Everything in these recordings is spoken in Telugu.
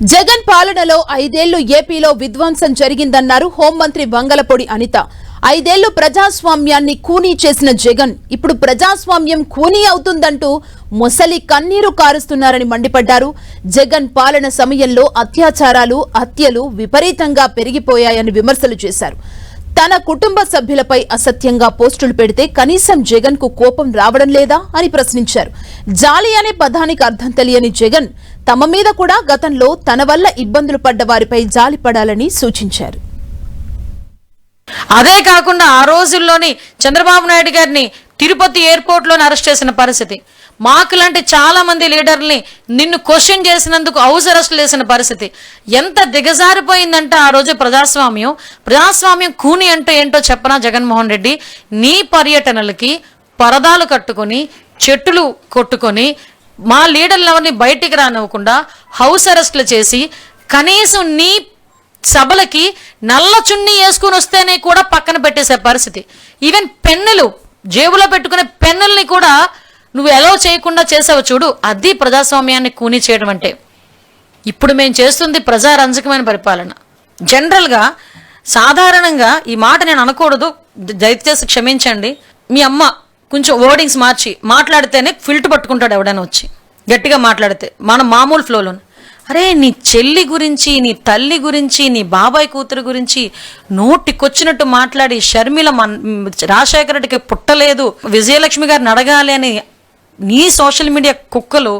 జగన్ పాలనలో ఐదేళ్ళు ఏపీలో విధ్వంసం జరిగిందన్నారు హోంమంత్రి వంగలపొడి అనిత. ఐదేళ్ళు ప్రజాస్వామ్యాన్ని కూనీ చేసిన జగన్. ఇప్పుడు ప్రజాస్వామ్యం కూనీ అవుతుందంటూ మొసలి కన్నీరు కారుస్తున్నారని మండిపడ్డారు. జగన్ పాలన సమయంలో అత్యాచారాలు హత్యలు విపరీతంగా పెరిగిపోయాయని విమర్శలు చేశారు. తన కుటుంబ సభ్యులపై అసత్యంగా పోస్టులు పెడితే కనీసం జగన్కు కోపం రావడం లేదా అని ప్రశ్నించారు. జాలి అనే పదానికి అర్థం తెలియని జగన్ తమ మీద కూడా గతంలో తన వల్ల ఇబ్బందులు పడ్డ వారిపై జాలి పడాలని సూచించారు. అదే కాకుండా ఆ రోజుల్లోని చంద్రబాబు నాయుడు గారిని తిరుపతి ఎయిర్పోర్ట్లోనే అరెస్ట్ చేసిన పరిస్థితి. మాకు లాంటి చాలా మంది లీడర్ని నిన్ను క్వశ్చన్ చేసినందుకు హౌస్ అరెస్ట్ చేసిన పరిస్థితి. ఎంత దిగజారిపోయిందంటే ఆ రోజు ప్రజాస్వామ్యం? ప్రజాస్వామ్యం కూని అంటే ఏంటో చెప్పనా జగన్మోహన్ రెడ్డి? నీ పర్యటనలకి పరదాలు కట్టుకొని చెట్టులు కొట్టుకొని మా లీడర్లు ఎవరిని బయటికి రానివ్వకుండా హౌస్ అరెస్ట్లు చేసి కనీసం నీ సభలకి నల్ల చున్నీ వేసుకుని వస్తేనే కూడా పక్కన పెట్టేసే పరిస్థితి. ఈవెన్ పెన్నులు జేబులో పెట్టుకునే పెన్నుల్ని కూడా నువ్వు ఎలా చేయకుండా చేసావు చూడు అది ప్రజాస్వామ్యాన్ని కూని చేయడం అంటే. ఇప్పుడు మేము చేస్తుంది ప్రజారంజకమైన పరిపాలన. జనరల్గా సాధారణంగా ఈ మాట నేను అనకూడదు దయచేసి క్షమించండి. మీ అమ్మ కొంచెం వర్డింగ్స్ మార్చి మాట్లాడితేనే ఫిల్ట్ పట్టుకుంటాడు ఎవడైనా వచ్చి. గట్టిగా మాట్లాడితే మన మామూలు ఫ్లోలో అరే నీ చెల్లి గురించి నీ తల్లి గురించి నీ బాబాయ్ కూతురు గురించి నోటికొచ్చినట్టు మాట్లాడి షర్మిల మన్ రాజశేఖర రెడ్డికి పుట్టలేదు విజయలక్ష్మి గారిని అడగాలి అని నీ సోషల్ మీడియా కుక్కలు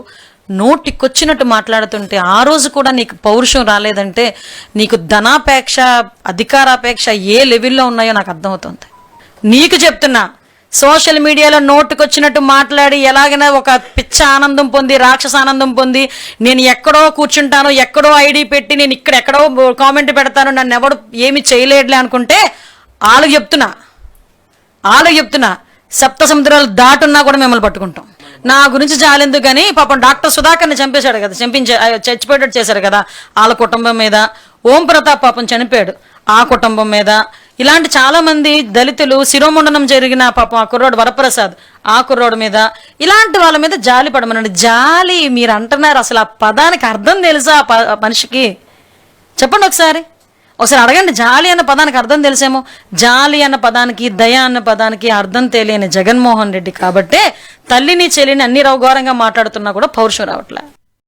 నోటికొచ్చినట్టు మాట్లాడుతుంటే ఆ రోజు కూడా నీకు పౌరుషం రాలేదంటే నీకు ధనాపేక్ష అధికారాపేక్ష ఏ లెవెల్లో ఉన్నాయో నాకు అర్థమవుతుంది. నీకు చెప్తున్నా సోషల్ మీడియాలో నోటుకొచ్చినట్టు మాట్లాడి ఎలాగైనా ఒక పిచ్చ ఆనందం పొంది రాక్షస ఆనందం పొంది నేను ఎక్కడో కూర్చుంటాను ఎక్కడో ఐడి పెట్టి నేను ఇక్కడ ఎక్కడో కామెంట్ పెడతాను నన్ను ఎవడు ఏమి చేయలేడులే అనుకుంటే వాళ్ళకి చెప్తున్నా. వాళ్ళకి చెప్తున్నా. సప్త సముద్రాలు దాటున్నా కూడా మిమ్మల్ని పట్టుకుంటాం. నా గురించి జాలెందుకు కానీ పాపం డాక్టర్ సుధాకర్ని చంపేశాడు కదా చంపించే చచ్చిపోయేటట్టు చేశారు కదా వాళ్ళ కుటుంబం మీద. ఓం ప్రతాప్ పాపం చనిపోయాడు. ఆ కుటుంబం మీద ఇలాంటి చాలా మంది దళితులు శిరోముండనం జరిగిన పాపం ఆ కుర్రోడు వరప్రసాద్ ఆ కుర్రోడు మీద ఇలాంటి వాళ్ళ మీద జాలి పడమనండి. జాలి మీరు అంటున్నారు అసలు ఆ పదానికి అర్థం తెలుసా ఆ ప- మనిషికి? చెప్పండి ఒకసారి. ఒకసారి అడగండి జాలి అన్న పదానికి అర్థం తెలిసేమో? జాలి అన్న పదానికి దయ అన్న పదానికి అర్థం తెలియని జగన్మోహన్ రెడ్డి కాబట్టే తల్లిని చెల్లిని అన్ని రౌఘోరంగా మాట్లాడుతున్నా కూడా పౌరుషం రావట్లే.